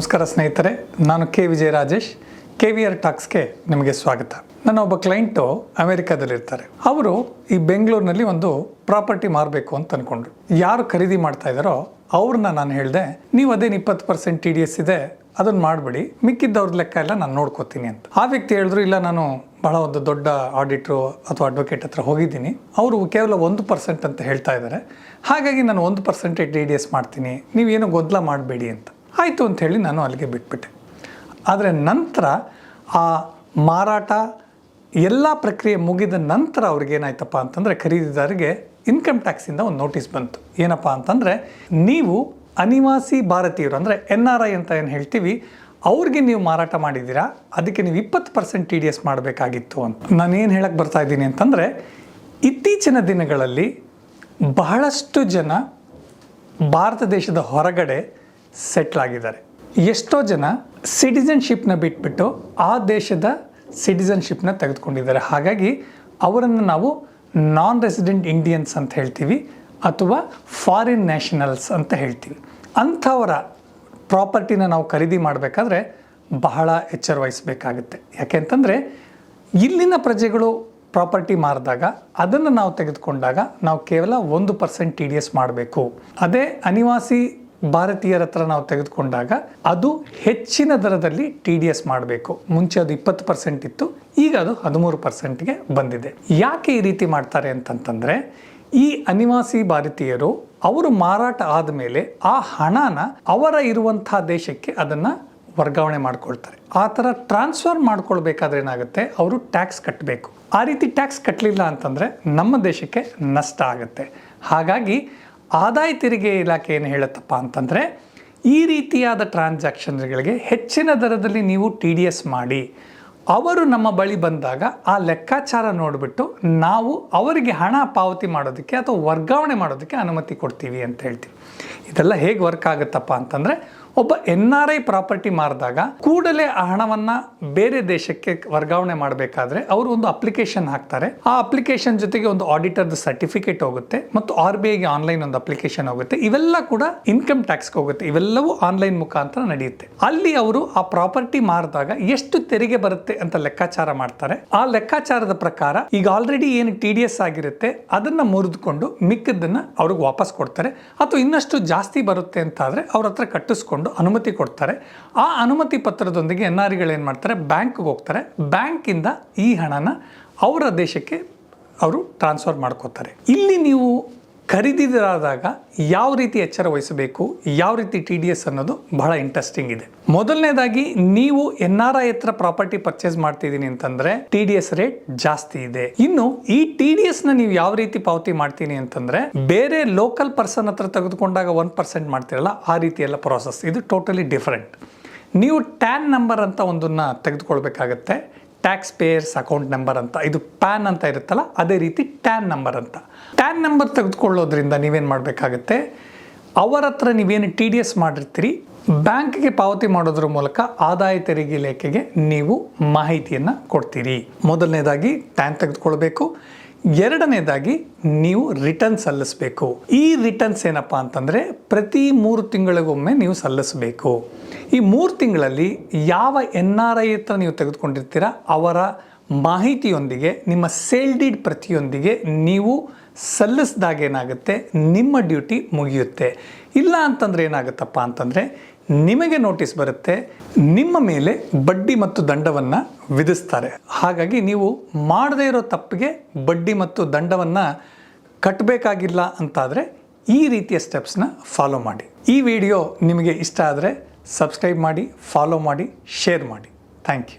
ನಮಸ್ಕಾರ ಸ್ನೇಹಿತರೆ, ನಾನು K. Vijaya Rajesh K V R ಟಾಕ್ಸ್ಗೆ ನಿಮಗೆ ಸ್ವಾಗತ. ನನ್ನ ಒಬ್ಬ ಕ್ಲೈಂಟು ಅಮೆರಿಕಾದಲ್ಲಿರ್ತಾರೆ. ಅವರು ಈ ಬೆಂಗಳೂರಿನಲ್ಲಿ ಒಂದು ಪ್ರಾಪರ್ಟಿ ಮಾರಬೇಕು ಅಂತ ಅಂದ್ಕೊಂಡ್ರು ಯಾರು ಖರೀದಿ ಮಾಡ್ತಾ ಇದ್ದಾರೋ ಅವ್ರನ್ನ ನಾನು ಹೇಳಿದೆ, ನೀವು ಅದೇನು ಇಪ್ಪತ್ತು ಪರ್ಸೆಂಟ್ ಟಿ ಡಿ ಎಸ್ ಇದೆ ಅದನ್ನು ಮಾಡಿಬಿಡಿ. ಮಿಕ್ಕಿದ್ದವ್ರ ಲೆಕ್ಕ ಎಲ್ಲ ನಾನು ನೋಡ್ಕೋತೀನಿ ಅಂತ. ಆ ವ್ಯಕ್ತಿ ಹೇಳಿದ್ರು, ಇಲ್ಲ, ನಾನು ಬಹಳ ಒಂದು ದೊಡ್ಡ ಆಡಿಟ್ರು ಅಥವಾ ಅಡ್ವೊಕೇಟ್ ಹತ್ರ ಹೋಗಿದ್ದೀನಿ. ಅವರು ಕೇವಲ ಒಂದು ಪರ್ಸೆಂಟ್ ಅಂತ ಹೇಳ್ತಾ ಇದ್ದಾರೆ. ಹಾಗಾಗಿ ನಾನು ಒಂದು ಪರ್ಸೆಂಟೇಜ್ ಡಿ ಡಿ ಎಸ್ ಮಾಡ್ತೀನಿ. ನೀವೇನು ಗೊಂದಲ ಮಾಡಬೇಡಿ ಅಂತ. ಆಯಿತು ಅಂತ ಹೇಳಿ ನಾನು ಅಲ್ಲಿಗೆ ಬಿಟ್ಬಿಟ್ಟೆ. ಆದರೆ ನಂತರ ಆ ಮಾರಾಟ ಎಲ್ಲ ಪ್ರಕ್ರಿಯೆ ಮುಗಿದ ನಂತರ ಅವ್ರಿಗೆ ಏನಾಯ್ತಪ್ಪ ಅಂತಂದರೆ ಖರೀದಿದಾರಿಗೆ ಇನ್ಕಮ್ ಟ್ಯಾಕ್ಸಿಂದ ಒಂದು ನೋಟಿಸ್ ಬಂತು. ಏನಪ್ಪ ಅಂತಂದರೆ ನೀವು ಅನಿವಾಸಿ ಭಾರತೀಯರು, ಅಂದರೆ ಎನ್ ಆರ್ ಐ ಅಂತ ಏನು ಹೇಳ್ತೀವಿ, ಅವ್ರಿಗೆ ನೀವು ಮಾರಾಟ ಮಾಡಿದ್ದೀರಾ, ಅದಕ್ಕೆ ನೀವು ಇಪ್ಪತ್ತು ಪರ್ಸೆಂಟ್ ಟಿ ಡಿ ಎಸ್ ಮಾಡಬೇಕಾಗಿತ್ತು ಅಂತ. ನಾನು ಏನು ಹೇಳಕ್ಕೆ ಬರ್ತಾ ಇದ್ದೀನಿ ಅಂತಂದರೆ, ಇತ್ತೀಚಿನ ದಿನಗಳಲ್ಲಿ ಬಹಳಷ್ಟು ಜನ ಭಾರತ ದೇಶದ ಹೊರಗಡೆ ಸೆಟ್ಲ್ ಆಗಿದ್ದಾರೆ ಎಷ್ಟೋ ಜನ ಸಿಟಿಸನ್ಶಿಪ್ನ ಬಿಟ್ಬಿಟ್ಟು ಆ ದೇಶದ ಸಿಟಿಸನ್ಶಿಪ್ನ ತೆಗೆದುಕೊಂಡಿದ್ದಾರೆ. ಹಾಗಾಗಿ ಅವರನ್ನು ನಾವು ನಾನ್ ರೆಸಿಡೆಂಟ್ ಇಂಡಿಯನ್ಸ್ ಅಂತ ಹೇಳ್ತೀವಿ ಅಥವಾ ಫಾರಿನ್ ನ್ಯಾಷನಲ್ಸ್ ಅಂತ ಹೇಳ್ತೀವಿ. ಅಂಥವರ ಪ್ರಾಪರ್ಟಿನ ನಾವು ಖರೀದಿ ಮಾಡಬೇಕಾದ್ರೆ ಬಹಳ ಎಚ್ಚರ ವಹಿಸಬೇಕಾಗುತ್ತೆ ಯಾಕೆಂತಂದರೆ ಇಲ್ಲಿನ ಪ್ರಜೆಗಳು ಪ್ರಾಪರ್ಟಿ ಮಾರಿದಾಗ ಅದನ್ನು ನಾವು ತೆಗೆದುಕೊಂಡಾಗ ನಾವು ಕೇವಲ ಒಂದು ಪರ್ಸೆಂಟ್ ಟಿ ಡಿ ಎಸ್ ಮಾಡಬೇಕು. ಅದೇ ಅನಿವಾಸಿ ಭಾರತೀಯರ ಹತ್ರ ನಾವು ತೆಗೆದುಕೊಂಡಾಗ ಅದು ಹೆಚ್ಚಿನ ದರದಲ್ಲಿ ಟಿ ಡಿ ಎಸ್ ಮಾಡಬೇಕು. ಮುಂಚೆ ಅದು ಇಪ್ಪತ್ತು ಪರ್ಸೆಂಟ್ ಇತ್ತು, ಈಗ ಅದು ಹದಿಮೂರು ಪರ್ಸೆಂಟ್ಗೆ ಬಂದಿದೆ. ಯಾಕೆ ಈ ರೀತಿ ಮಾಡ್ತಾರೆ ಅಂತಂತಂದರೆ, ಈ ಅನಿವಾಸಿ ಭಾರತೀಯರು ಅವರು ಮಾರಾಟ ಆದಮೇಲೆ ಆ ಹಣನ ಅವರ ಇರುವಂತಹ ದೇಶಕ್ಕೆ ಅದನ್ನು ವರ್ಗಾವಣೆ ಮಾಡ್ಕೊಳ್ತಾರೆ. ಆ ಥರ ಟ್ರಾನ್ಸ್ಫರ್ ಮಾಡ್ಕೊಳ್ಬೇಕಾದ್ರೆ ಏನಾಗುತ್ತೆ? ಅವರು ಟ್ಯಾಕ್ಸ್ ಕಟ್ಟಬೇಕು ಆ ರೀತಿ ಟ್ಯಾಕ್ಸ್ ಕಟ್ಟಲಿಲ್ಲ ಅಂತಂದರೆ ನಮ್ಮ ದೇಶಕ್ಕೆ ನಷ್ಟ ಆಗುತ್ತೆ. ಹಾಗಾಗಿ ಆದಾಯ ತೆರಿಗೆ ಇಲಾಖೆ ಏನು ಹೇಳುತ್ತಪ್ಪ ಅಂತಂದರೆ, ಈ ರೀತಿಯಾದ ಟ್ರಾನ್ಸಾಕ್ಷನ್ಗಳಿಗೆ ಹೆಚ್ಚಿನ ದರದಲ್ಲಿ ನೀವು ಟಿ ಡಿ ಎಸ್ ಮಾಡಿ, ಅವರು ನಮ್ಮ ಬಳಿ ಬಂದಾಗ ಆ ಲೆಕ್ಕಾಚಾರ ನೋಡಿಬಿಟ್ಟು ನಾವು ಅವರಿಗೆ ಹಣ ಪಾವತಿ ಮಾಡೋದಕ್ಕೆ ಅಥವಾ ವರ್ಗಾವಣೆ ಮಾಡೋದಕ್ಕೆ ಅನುಮತಿ ಕೊಡ್ತೀವಿ ಅಂತ ಹೇಳ್ತೀವಿ. ಇದೆಲ್ಲ ಹೇಗೆ ವರ್ಕ್ ಆಗುತ್ತಪ್ಪ ಅಂತಂದರೆ ಒಬ್ಬ ಎನ್ ಆರ್ ಐ ಪ್ರಾಪರ್ಟಿ ಮಾರಿದಾಗ ಕೂಡಲೇ ಆ ಹಣವನ್ನು ಬೇರೆ ದೇಶಕ್ಕೆ ವರ್ಗಾವಣೆ ಮಾಡಬೇಕಾದ್ರೆ ಅವರು ಒಂದು ಅಪ್ಲಿಕೇಶನ್ ಹಾಕ್ತಾರೆ. ಆ ಅಪ್ಲಿಕೇಶನ್ ಜೊತೆಗೆ ಒಂದು ಆಡಿಟರ್ದು ಸರ್ಟಿಫಿಕೇಟ್ ಹೋಗುತ್ತೆ ಮತ್ತು ಆರ್ ಬಿ ಐಗೆ ಆನ್ಲೈನ್ ಒಂದು ಅಪ್ಲಿಕೇಶನ್ ಹೋಗುತ್ತೆ. ಇವೆಲ್ಲ ಕೂಡ ಇನ್ಕಮ್ ಟ್ಯಾಕ್ಸ್ಗೆ ಹೋಗುತ್ತೆ. ಇವೆಲ್ಲವೂ ಆನ್ಲೈನ್ ಮುಖಾಂತರ ನಡೆಯುತ್ತೆ. ಅಲ್ಲಿ ಅವರು ಆ ಪ್ರಾಪರ್ಟಿ ಮಾರಿದಾಗ ಎಷ್ಟು ತೆರಿಗೆ ಬರುತ್ತೆ ಅಂತ ಲೆಕ್ಕಾಚಾರ ಮಾಡ್ತಾರೆ. ಆ ಲೆಕ್ಕಾಚಾರದ ಪ್ರಕಾರ ಈಗ ಆಲ್ರೆಡಿ ಏನು ಟಿ ಡಿ ಎಸ್ ಆಗಿರುತ್ತೆ, ಅದನ್ನ ಮುರಿದುಕೊಂಡು ಮಿಕ್ಕದನ್ನ ಅವ್ರಿಗೆ ವಾಪಸ್ ಕೊಡ್ತಾರೆ. ಅಥವಾ ಇನ್ನಷ್ಟು ಜಾಸ್ತಿ ಬರುತ್ತೆ ಅಂತ ಆದರೆ ಅವ್ರ ಹತ್ರ ಕಟ್ಟಿಸ್ಕೊಂಡು ಅನುಮತಿ ಕೊಡ್ತಾರೆ. ಆ ಅನುಮತಿ ಪತ್ರದೊಂದಿಗೆ ಎನ್ ಆರ್ ಏನು ಮಾಡ್ತಾರೆ? ಬ್ಯಾಂಕ್ಗೆ ಹೋಗ್ತಾರೆ. ಬ್ಯಾಂಕಿಂದ ಈ ಹಣನ ಅವರ ದೇಶಕ್ಕೆ ಅವರು ಟ್ರಾನ್ಸ್ಫರ್ ಮಾಡ್ಕೋತಾರೆ. ಇಲ್ಲಿ ನೀವು ಖರೀದಿದಾದಾಗ ಯಾವ ರೀತಿ ಎಚ್ಚರ ವಹಿಸಬೇಕು, ಯಾವ ರೀತಿ ಟಿ ಡಿ ಎಸ್ ಅನ್ನೋದು ಬಹಳ ಇಂಟ್ರೆಸ್ಟಿಂಗ್ ಇದೆ. ಮೊದಲನೇದಾಗಿ, ನೀವು ಎನ್ ಆರ್ ಐ ಹತ್ರ ಪ್ರಾಪರ್ಟಿ ಪರ್ಚೇಸ್ ಮಾಡ್ತಿದ್ದೀನಿ ಅಂತಂದ್ರೆ ಟಿ ಡಿ ಎಸ್ ರೇಟ್ ಜಾಸ್ತಿ ಇದೆ. ಇನ್ನು ಈ ಟಿ ಡಿ ಎಸ್ನ ನೀವು ಯಾವ ರೀತಿ ಪಾವತಿ ಮಾಡ್ತೀನಿ ಅಂತಂದ್ರೆ ಬೇರೆ ಲೋಕಲ್ ಪರ್ಸನ್ ಹತ್ರ ತೆಗೆದುಕೊಂಡಾಗ ಒನ್ ಪರ್ಸೆಂಟ್ ಮಾಡ್ತಿರಲ್ಲ, ಆ ರೀತಿ ಎಲ್ಲ ಪ್ರಾಸೆಸ್ ಇದು ಟೋಟಲಿ ಡಿಫರೆಂಟ್ ನೀವು ಟ್ಯಾನ್ ನಂಬರ್ ಅಂತ ಒಂದನ್ನ ತೆಗೆದುಕೊಳ್ಬೇಕಾಗತ್ತೆ. ಟ್ಯಾಕ್ಸ್ ಪೇಯರ್ಸ್ ಅಕೌಂಟ್ ನಂಬರ್ ಅಂತ. ಇದು ಪ್ಯಾನ್ ಅಂತ ಇರುತ್ತಲ್ಲ, ಅದೇ ರೀತಿ ಟ್ಯಾನ್ ನಂಬರ್ ಅಂತ. ಟ್ಯಾನ್ ನಂಬರ್ ತೆಗೆದುಕೊಳ್ಳೋದ್ರಿಂದ ನೀವೇನು ಮಾಡಬೇಕಾಗತ್ತೆ? ಅವರ ಹತ್ರ ನೀವೇನು ಟಿ ಡಿ ಎಸ್ ಮಾಡಿರ್ತೀರಿ ಬ್ಯಾಂಕ್ಗೆ ಪಾವತಿ ಮಾಡೋದ್ರ ಮೂಲಕ ಆದಾಯ ತೆರಿಗೆ ಇಲಾಖೆಗೆ ನೀವು ಮಾಹಿತಿಯನ್ನು ಕೊಡ್ತೀರಿ. ಮೊದಲನೇದಾಗಿ ಟ್ಯಾನ್ ತೆಗೆದುಕೊಳ್ಬೇಕು. ಎರಡನೇದಾಗಿ ನೀವು ರಿಟರ್ನ್ ಸಲ್ಲಿಸಬೇಕು. ಈ ರಿಟರ್ನ್ಸ್ ಏನಪ್ಪ ಅಂತಂದರೆ ಪ್ರತಿ ಮೂರು ತಿಂಗಳಿಗೊಮ್ಮೆ ನೀವು ಸಲ್ಲಿಸಬೇಕು. ಈ ಮೂರು ತಿಂಗಳಲ್ಲಿ ಯಾವ ಎನ್ ಆರ್ ಐ ಹತ್ರ ನೀವು ತೆಗೆದುಕೊಂಡಿರ್ತೀರ, ಅವರ ಮಾಹಿತಿಯೊಂದಿಗೆ, ನಿಮ್ಮ ಸೇಲ್ ಡೀಡ್ ಪ್ರತಿಯೊಂದಿಗೆ ನೀವು ಸಲ್ಲಿಸಿದಾಗ ಏನಾಗುತ್ತೆ, ನಿಮ್ಮ ಡ್ಯೂಟಿ ಮುಗಿಯುತ್ತೆ. ಇಲ್ಲ ಅಂತಂದರೆ ಏನಾಗುತ್ತಪ್ಪ ಅಂತಂದರೆ, ನಿಮಗೆ ನೋಟಿಸ್ ಬರುತ್ತೆ, ನಿಮ್ಮ ಮೇಲೆ ಬಡ್ಡಿ ಮತ್ತು ದಂಡವನ್ನು ವಿಧಿಸ್ತಾರೆ. ಹಾಗಾಗಿ ನೀವು ಮಾಡದೇ ಇರೋ ತಪ್ಪಿಗೆ ಬಡ್ಡಿ ಮತ್ತು ದಂಡವನ್ನು ಕಟ್ಟಬೇಕಾಗಿಲ್ಲ ಅಂತಾದರೆ ಈ ರೀತಿಯ ಸ್ಟೆಪ್ಸ್ನ ಫಾಲೋ ಮಾಡಿ. ಈ ವಿಡಿಯೋ ನಿಮಗೆ ಇಷ್ಟ ಆದರೆ ಸಬ್ಸ್ಕ್ರೈಬ್ ಮಾಡಿ ಫಾಲೋ ಮಾಡಿ ಶೇರ್ ಮಾಡಿ. Thank you